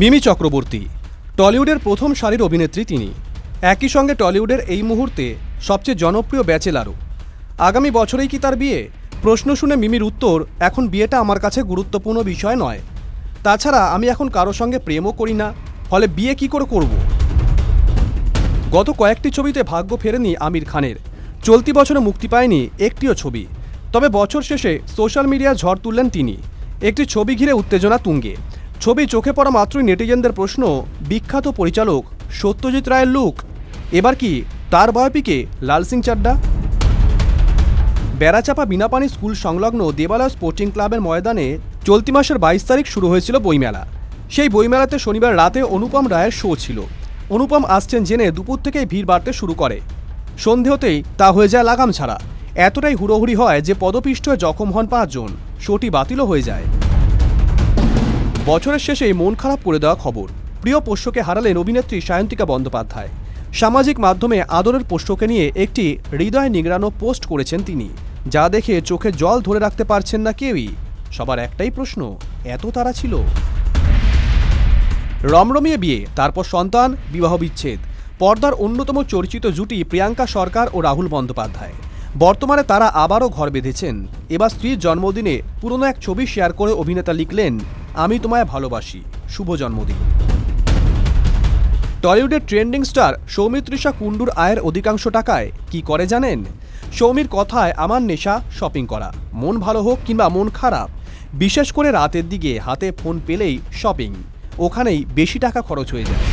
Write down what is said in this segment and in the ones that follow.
মিমি চক্রবর্তী, টলিউডের প্রথম সারির অভিনেত্রী তিনি। একই সঙ্গে টলিউডের এই মুহূর্তে সবচেয়ে জনপ্রিয় ব্যাচেলারও। আগামী বছরেই কি তার বিয়ে? প্রশ্ন শুনে মিমির উত্তর, এখন বিয়েটা আমার কাছে গুরুত্বপূর্ণ বিষয় নয়। তাছাড়া আমি এখন কারও সঙ্গে প্রেমও করি না, ফলে বিয়ে কি করে করব? গত কয়েকটি ছবিতে ভাগ্য ফেরেনি আমির খানের। চলতি বছরে মুক্তি পায়নি একটিও ছবি। তবে বছর শেষে সোশ্যাল মিডিয়ায় ঝড় তুললেন তিনি। একটি ছবি ঘিরে উত্তেজনা তুঙ্গে। ছবি চোখে পড়া মাত্রই নেটিজেনদের প্রশ্ন, বিখ্যাত পরিচালক সত্যজিৎ রায়ের লুক এবার কি তার বয়পিকে লাল সিং চাড্ডা? বেড়াচাপা বিনাপানি স্কুল সংলগ্ন দেবালয় স্পোর্টিং ক্লাবের ময়দানে চলতি মাসের বাইশ তারিখ শুরু হয়েছিল বইমেলা। সেই বইমেলাতে শনিবার রাতে অনুপম রায়ের শো ছিল। অনুপম আসছেন জেনে দুপুর থেকেই ভিড় বাড়তে শুরু করে। সন্ধে হতেই তা হয়ে যায় লাগাম ছাড়া। এতটাই হুড়োহুড়ি হয় যে পদপিষ্ট জখম হন পাঁচজন। শোটি বাতিলও হয়ে যায়। বছরের শেষে মন খারাপ করে দেওয়া খবর। প্রিয় পোষ্যকে হারালেন অভিনেত্রী সায়ন্তিকা বন্দ্যোপাধ্যায়। সামাজিক মাধ্যমে আদরের পোষ্যকে নিয়ে একটি হৃদয় নিগড়ানো পোস্ট করেছেন তিনি। যা দেখে চোখে জল ধরে রাখতে পারছেন না কেউই। সবার একটাই প্রশ্ন, এত তারা ছিল? রমরমিয়ে বিয়ে, তারপর সন্তান, বিবাহ বিচ্ছেদ। পর্দার অন্যতম চর্চিত জুটি প্রিয়াঙ্কা সরকার ও রাহুল বন্দ্যোপাধ্যায়। বর্তমানে তারা আবারও ঘর বেঁধেছেন। এবার স্ত্রীর জন্মদিনে পুরনো এক ছবি শেয়ার করে অভিনেতা লিখলেন আমি তোমায় ভালোবাসি। শুভ জন্মদিন। টলিউডের ট্রেন্ডিং স্টার সৌমিত্রিষা কুণ্ডুর আয়ের অধিকাংশ টাকায় কি করে জানেন? সৌমির কথায় আমার নেশা শপিং করা। মন ভালো হোক কিংবা মন খারাপ, বিশেষ করে রাতের দিকে হাতে ফোন পেলেই শপিং ওখানেই বেশি টাকা খরচ হয়ে যায়।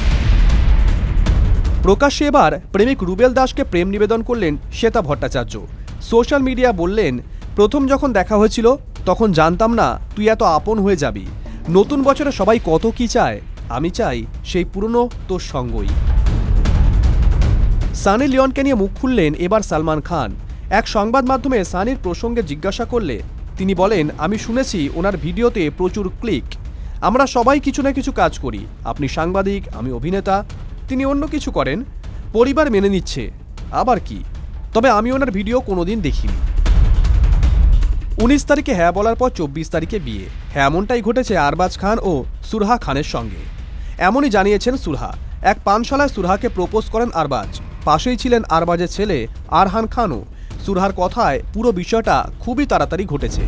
প্রকাশ্যে এবার প্রেমিক রুবেল দাসকে প্রেম নিবেদন করলেন শ্বেতা ভট্টাচার্য। সোশ্যাল মিডিয়া বললেন, প্রথম যখন দেখা হয়েছিল, তখন জানতাম না, তুই এত আপন হয়ে যাবি। নতুন বছরে সবাই কত কি চায়? আমি চাই সেই পুরনো তোর সঙ্গই। সানি লিওনকে নিয়ে মুখ খুললেন এবার সালমান খান। এক সংবাদ মাধ্যমে সানির প্রসঙ্গে জিজ্ঞাসা করলে তিনি বলেন, আমি শুনেছি ওনার ভিডিওতে প্রচুর ক্লিক। আমরা সবাই কিছু না কিছু কাজ করি। আপনি সাংবাদিক, আমি অভিনেতা, তিনি অন্য কিছু করেন। পরিবার মেনে নিচ্ছে। আবার কি? তবে আমি ওনার ভিডিও কোনোদিন দেখিনি। উনিশ তারিখে হ্যাঁ বলার পর চব্বিশ তারিখে বিয়ে। হ্যাঁ এমনটাই ঘটেছে আরবাজ খান ও সুরহা খানের সঙ্গে। এমনই জানিয়েছেন সুরহা। এক পানশালায় সুরহাকে প্রপোজ করেন আরবাজ। পাশেই ছিলেন আরবাজের ছেলে আরহান খানও। সুরহার কথায় পুরো বিষয়টা খুবই তাড়াতাড়ি ঘটেছে।